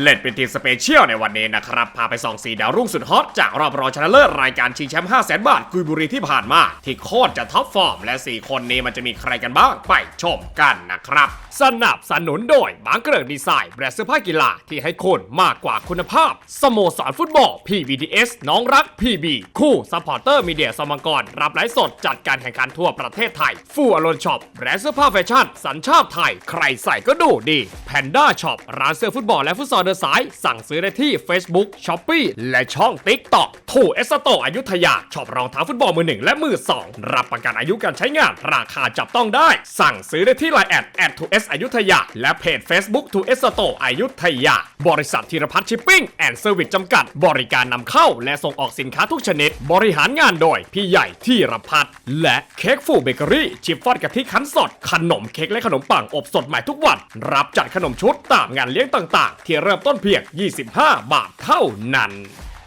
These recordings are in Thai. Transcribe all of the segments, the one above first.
เล่นเป็นทีมสเปเชียลในวันนี้นะครับ พาไปส่องสีดาวรุ่งสุดฮอตจากรอบรองชนะเลิศรายการชิงแชมป์5 0 0 0 0 บาท กุยบุรีที่ผ่านมา ที่โคตรจะท็อปฟอร์ม และ 4 คนนี้มันจะมีใครกันบ้าง ไปชมกันนะครับ สนับสนุนโดยบางเกริกดีไซน์แบรนด์เสื้อผ้ากีฬาที่ให้คุณมากกว่าคุณภาพ สโมสรฟุตบอล PVDS น้องรัก PB คู่ซัพพอร์เตอร์มีเดียสมังกรรับไลฟ์สดจัดการแข่งขันทั่วประเทศไทยฟูอลนช็อปแบรนด์เสื้อผ้าแฟชั่นสัญชาติไทย ใครใส่ก็ดูดีแพนด้าช็อปร้านเสื้อฟุตบอลและฟุตซอเดินสาย สั่งซื้อได้ที่ Facebook s h o p e e และช่อง TikTok ทูเอสโตอยุธยาช็อปรองเท้าฟุตบอลมือหนึ่งและมือสองรับประกันอายุการใช้งาน ราคาจับต้องได้ สั่งซื้อได้ที่ไลน์แอดแอดทูเอสอยุธยา และเพจ Facebook ทูเอสโตอยุธยา บริษัทธีรพัฒน์ชิปปิ้งแอนด์เซอร์วิสจำกัด บริการนำเข้า และส่งออกสินค้าทุกชนิด บริหารงานโดยพี่ใหญ่ที่รพัฒน์และเค้กฟูเบเกอรี่ชิฟฟ่อนกะทิคั้นสด ขนมเค้กและขนมปังอบสดใหม่ทุกวัน รับจัดขนมชุดตามงานเลี้ยงต่าง ๆ ที่เริ่มต้นเพียง 25 บาทเท่านั้น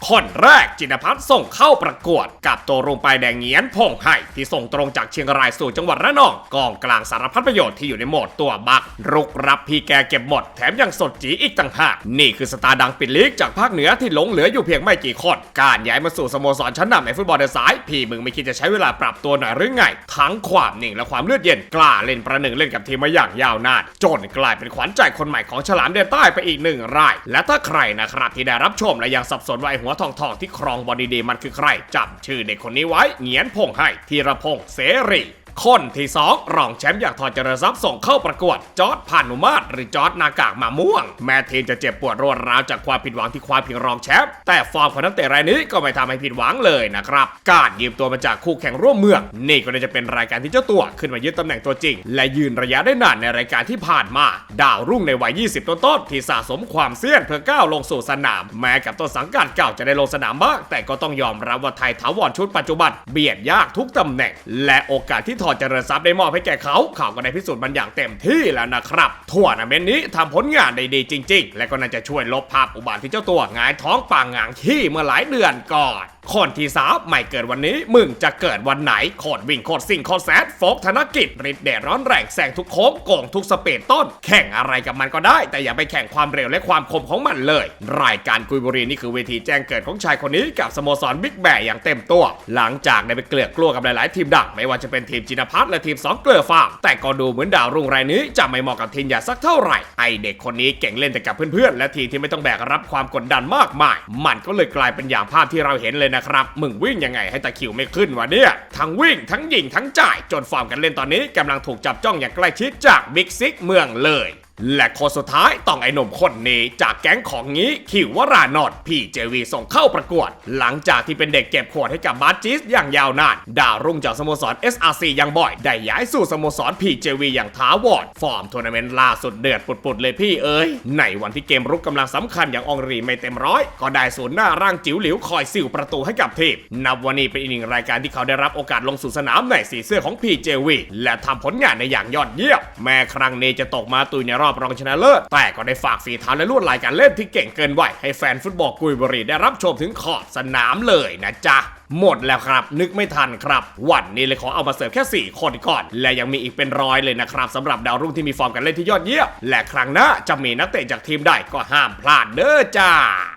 คนแรกจินพัฒน์ส่งเข้าประกวด กับตัวรุงไปแดงเงียนพงไห่ที่ส่งตรงจากเชียงรายสู่จังหวัดระนองกองกลางสารพัดประโยชน์ที่อยู่ในโหมดตัวบัก รุกรับพีแกเก็บหมด แถมยังสดจีอีกต่างหากนี่คือสตาร์ดังปิดลีกจากภาคเหนือที่หลงเหลืออยู่เพียงไม่กี่คนการย้ายมาสู่สโมสรชั้นนำในฟุตบอลเดินสาย พี่มึงไม่คิดจะใช้เวลาปรับตัวหน่อยหรือไง ทั้งความนิ่งและความเลือดเย็นกล้าเล่นประหนึ่งเล่นกับทีมมาอย่างยาวนานจนกลายเป็นขวัญใจคนใหม่ของฉลามแดนใต้ไปอีกหนึ่งราย และถ้าใครนะครับที่ได้รับชมและยังสับสนว่าไอ้หัวทองทองที่ครองบอดีดีมันคือใครจำชื่อเด็กคนนี้ไว้เหงียนพงให้ธีรพงษ์เสรี คนที่สองรองแชมป์อย่างทอเจริญทรัพย์ส่งเข้าประกวด จอร์ดพานุมาตรหรือจอร์ดนากากมาม่วง แม้ทีมจะเจ็บปวดรวดร้าวจากความผิดหวังที่คว้าเพียงรองแชมป์แต่ฟอร์มของนักเตะรายนี้ก็ไม่ทำให้ผิดหวังเลยนะครับการยืมตัวมาจากคู่แข่งร่วมเมือง นี่ก็น่าจะเป็นรายการที่เจ้าตัวขึ้นมายึดตำแหน่งตัวจริง และยืนระยะได้นานในรายการที่ผ่านมา ดาวรุ่งในวัย 20 ต้นๆที่สะสมความเซียนเพื่อก้าวลงสู่สนาม แม้กับต้นสังกัดเก่าจะได้ลงสนามบ้างแต่ก็ต้องยอมรับว่าไทยถาวรชุดปัจจุบันเบียดยากทุกตำแหน่ง และโอกาสที่อดเจริญทรัพย์ได้มอบให้แก่เขาเขาก็ได้พิสูจน์มันอย่างเต็มที่แล้วนะครับทัวร์นาเมนต์นี้ทำผลงานได้ดีจริง ๆ และก็น่าจะช่วยลบภาพอุบัติที่เจ้าตัวหงายท้องปางงางขี้เมื่อหลายเดือนก่อน คนที่สาไม่เกิดวันนี้ มึงจะเกิดวันไหนโคตรวิ่งโคตรสิ่งโคตรแซดโฟกธนกิจริดเดร้อนแรงแซงทุกโค้งโกงทุกสเปดต้น แข่งอะไรกับมันก็ได้ แต่อย่าไปแข่งความเร็วและความคมของมันเลย รายการกุยบุรีนี่คือเวทีแจ้งเกิดของชายคนนี้กับสโมสรบิ๊กแบร์อย่างเต็มตัว หลังจากได้ไปเกลือกกลัวกับหลายๆ ทีมดังไม่ว่าจะเป็นทีมจินพัฒน์และทีมสองเกลือฟาร์มแต่ก็ดูเหมือนดาวรุ่งรายนี้จะไม่เหมาะกับทีมอย่าสักเท่าไหร่ไอเด็กคนนี้เก่งเล่นแต่กับเพื่อนๆและทีมที่ไม่ต้องแบกรับความกดดันมากมาย มันก็เลยกลายเป็นอย่างภาพที่เราเห็นเลยนะครับ มึงวิ่งยังไงให้ตะคิวไม่ขึ้นวะเนี่ย ทั้งวิ่งทั้งยิงทั้งจ่าย จนฟอร์มกันเล่นตอนนี้กำลังถูกจับจ้องอย่างใกล้ชิดจากบิ๊กซิกเมืองเลย และคนสุดท้ายต้องไอ้หนุ่มคนนี้จากแก๊งของงี้คิววรานนท์พี่เจวีส่งเข้าประกวด หลังจากที่เป็นเด็กเก็บขวดให้กับบาสจิสอย่างยาวนาน ดาวรุ่งจากสโมสร SRC ยังบ่อย ได้ย้ายสู่สโมสร PJV อย่างท้าวอด ฟอร์มทัวร์นาเมนต์ล่าสุดเดือดปุดๆเลยพี่เอ้ยในวันที่เกมรุกกำลังสำคัญอย่างอองรีไม่เต็มร้อย ก็ได้ศูนย์หน้าร่างจิ๋วหลิวคอยสิวประตูให้กับทีมนับวันนี้เป็นอีกหนึ่งรายการที่เขาได้รับโอกาสลงสู่สนามในสีเสื้อของ PJV และทำผลงานในอย่างยอดเยี่ยมแม้ครั้งนี้จะตกมาตุยในรอบรองชนะเลิศ แต่ก็ได้ฝากฝีเท้าและลวดลายการเล่นที่เก่งเกินไหวให้แฟนฟุตบอลกุยบุรีได้รับชมถึงขอบสนามเลยนะจ๊ะหมดแล้วครับ นึกไม่ทันครับ วันนี้เลยขอเอามาเสิร์ฟแค่ 4 คนก่อน และยังมีอีกเป็นร้อยเลยนะครับสำหรับดาวรุ่งที่มีฟอร์มการเล่นที่ยอดเยี่ยมและครั้งหน้าจะมีนักเตะจากทีมใดก็ห้ามพลาดเด้อจ้า